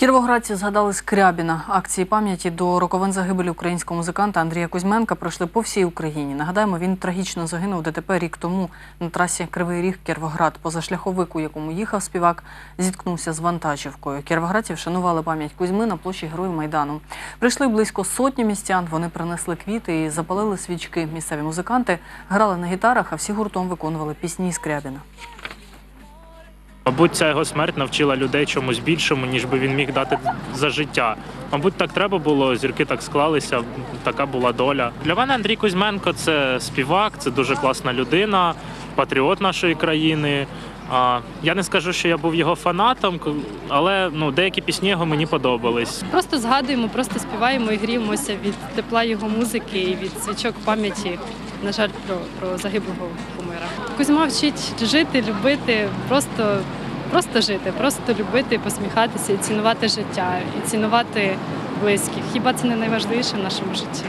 Кіровоградці згадали Скрябіна. Акції пам'яті до роковин загибелі українського музиканта Андрія Кузьменка пройшли по всій Україні. Нагадаємо, він трагічно загинув ДТП рік тому на трасі Кривий Ріг Кіровоград. Позашляховик, у якому їхав співак, зіткнувся з вантажівкою. Кіровоградці вшанували пам'ять Кузьми на площі Героїв Майдану. Прийшли близько сотні містян. Вони принесли квіти і запалили свічки. Місцеві музиканти грали на гітарах, а всі гуртом виконували пісні Скрябіна. Мабуть, ця його смерть навчила людей чомусь більшому, ніж би він міг дати за життя. Мабуть, так треба було, зірки так склалися, така була доля. Для мене Андрій Кузьменко це співак, це дуже класна людина, патріот нашої країни. Я не скажу, що я був його фанатом, але ну, деякі пісні його мені подобались. Просто згадуємо, просто співаємо і гріємося від тепла його музики і від свічок пам'яті. На жаль, про, про загиблого кумира. Кузьма вчить жити, любити, просто, просто жити, просто любити, посміхатися, і цінувати життя, і цінувати близьких. Хіба це не найважливіше в нашому житті?